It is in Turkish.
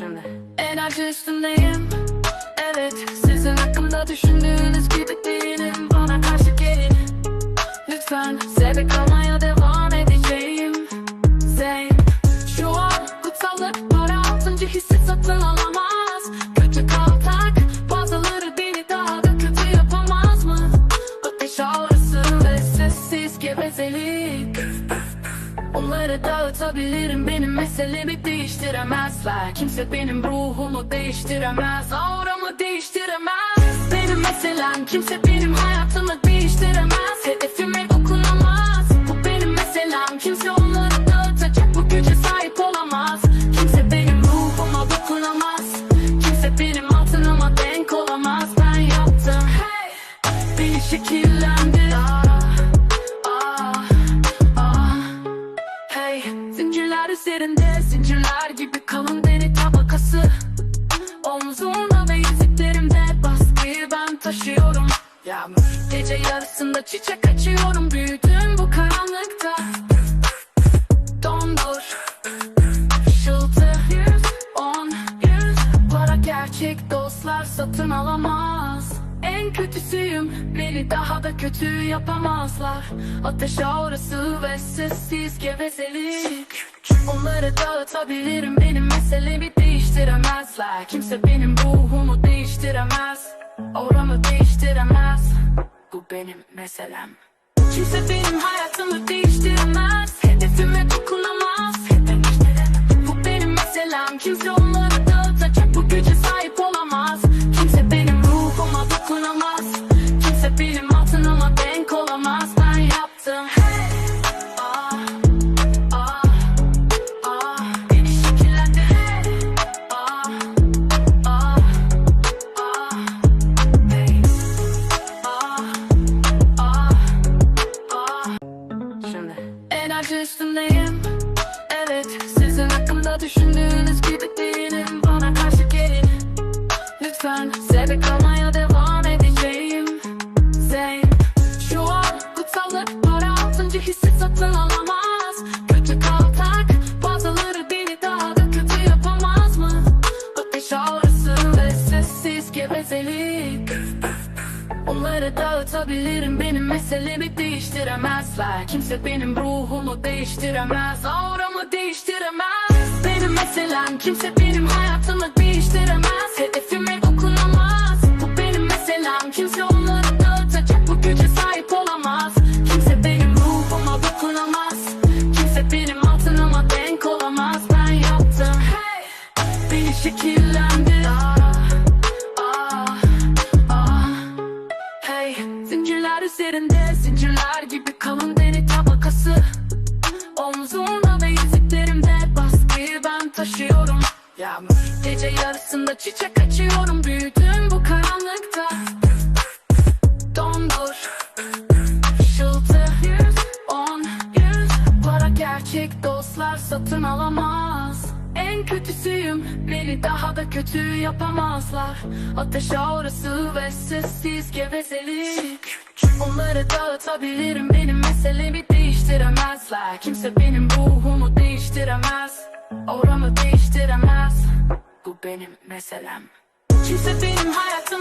Şimdi. Enerji üstündeyim. Evet sizin hakkımda düşündüğünüz gibi değilim. Bana karşı gelin. Lütfen sebep kalmaya devam edeceğim. Zeyn Şu an kutsallık para altıncı hissi satın alamaz. Kötü kaltak bazıları beni daha da kötü yapamaz mı? Ateş ağrısı ve sessiz gevezelik Onları dağıtabilirim. Benim meselemi değiştiremezler Kimse benim ruhumu değiştiremez. Auramı değiştiremez. Benim meselem kimse benim hayatımı değiştiremez. Hedefime dokunamaz. Bu benim meselem kimse zincirler üzerinde zincirler gibi kalın deri tabakası. Omzumda ve yüzüklerimde baskıyı ben taşıyorum. Yağmur Gece yarısında çiçek açıyorum. Büyüdüm bu karanlıkta. Dondur Işıltı yüz on Para gerçek dostlar satın alamaz En kötüsüyüm. Beni daha da kötü yapamazlar. Ateş aurası ve sessiz gevezelik Onları dağıtabilirim. Benim meselemi değiştiremezler. Kimse benim ruhumu değiştiremez. Auramı değiştiremez. Bu benim meselem. Kimse benim hayatımı değiştiremez. Hedefime dokunamaz. Bu benim meselem. Kimse onları dağıtacak Enerji üstündeyim Evet sizin hakkımda düşündüğünüz gibi değilim. Bana karşı gelin. Lütfen sebep kalmaya devam Onları dağıtabilirim. Benim meselemi değiştiremezler. Kimse benim ruhumu değiştiremez. Auramı değiştiremez. Benim meselem. Kimse benim hayatımı değiştiremez. Hedefime dokunamaz. Bu benim meselem. Kimse onları dağıtacak. Bu güce sahip olamaz. Kimse benim ruhuma dokunamaz. Kimse benim altınıma denk olamaz. Ben yaptım. Hey! Beni şekillendir zincirler gibi kalın deri tabakası. Omzumda ve yüzüklerimde baskıyı ben taşıyorum. Yağmur. Gece yarısında çiçek açıyorum büyüdüm bu karanlıkta. Dondur Işıltı on Para gerçek dostlar satın alamaz Kötüsüyüm. Beni daha da kötü yapamazlar. Ateş aurası ve sessiz gevezelik Onları dağıtabilirim. Benim meselemi değiştiremezler. Kimse benim ruhumu değiştiremez. Auramı değiştiremez. Bu benim meselem. Kimse benim hayatımı